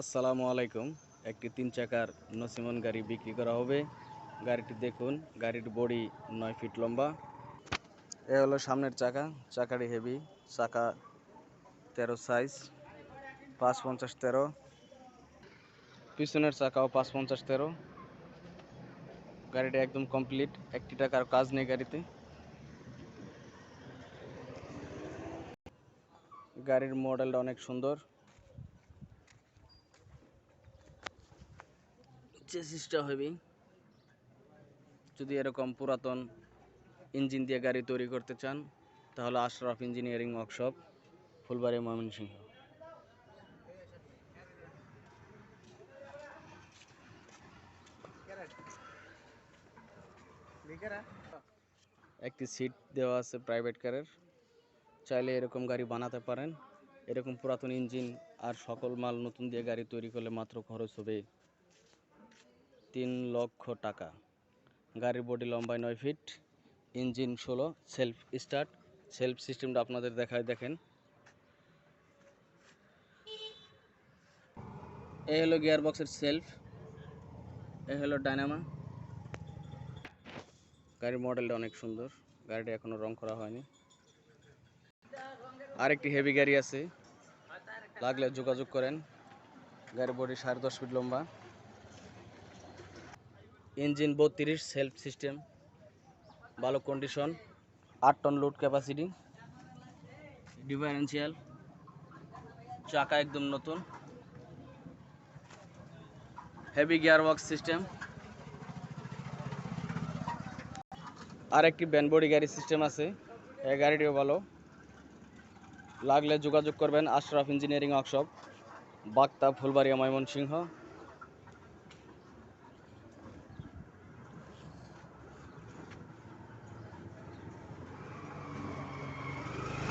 আসসালামু আলাইকুম। একটি তিন চাকার নসিমন গাড়ি বিক্রি করা হবে। গাড়িটি দেখুন, গাড়ির বডি নয় ফিট লম্বা। এ হলো সামনের চাকা। চাকাটি হেভি চাকা তেরো সাইজ পাঁচ পঞ্চাশ তেরো। পিছনের চাকাও পাঁচ পঞ্চাশ তেরো। গাড়িটা একদম কমপ্লিট একটি টাকার কাজ নেই গাড়িতে। গাড়ির মডেলটা অনেক সুন্দর। চেসিসটা হবে যদি এরকম পুরাতন ইঞ্জিন দিয়ে গাড়ি তৈরি করতে চান, তাহলে আশরাফ ইঞ্জিনিয়ারিং ওয়ার্কশপ, ফুলবাড়ি ময়মনসিংহ। একটি সিট দেওয়া আছে প্রাইভেট কারের। চাইলে এরকম গাড়ি বানাতে পারেন। এরকম পুরাতন ইঞ্জিন আর সকল মাল নতুন দিয়ে গাড়ি তৈরি করলে মাত্র খরচ হবে তিন লক্ষ টাকা। গাড়ির বডি লম্বায় নয় ফিট, ইঞ্জিন ষোলো সেলফ স্টার্ট সেলফ সিস্টেমটা আপনাদের দেখায়, দেখেন। এই হলো গিয়ার বক্সের সেলফ এই হলো ডায়নামা গাড়ির মডেলটা অনেক সুন্দর, গাড়িটা এখনও রং করা হয়নি। আরেকটি হেভি গাড়ি আছে, লাগলে যোগাযোগ করেন। গাড়ির বডি সাড়ে দশ ফিট লম্বা। ইঞ্জিন বত্রিশ, সেলফ সিস্টেম, ভালো কন্ডিশন আট টন লোড ক্যাপাসিটি ডিফারেন্সিয়াল চাকা একদম নতুন হেভি গিয়ার ওয়ার্ক সিস্টেম আর একটি ব্যানবডি গাড়ি সিস্টেম আছে, এই গাড়িটিও ভালো। লাগলে যোগাযোগ করবেন আশরাফ ইঞ্জিনিয়ারিং ওয়ার্কশপ বাগতা ফুলবাড়িয়া, ময়মনসিংহ।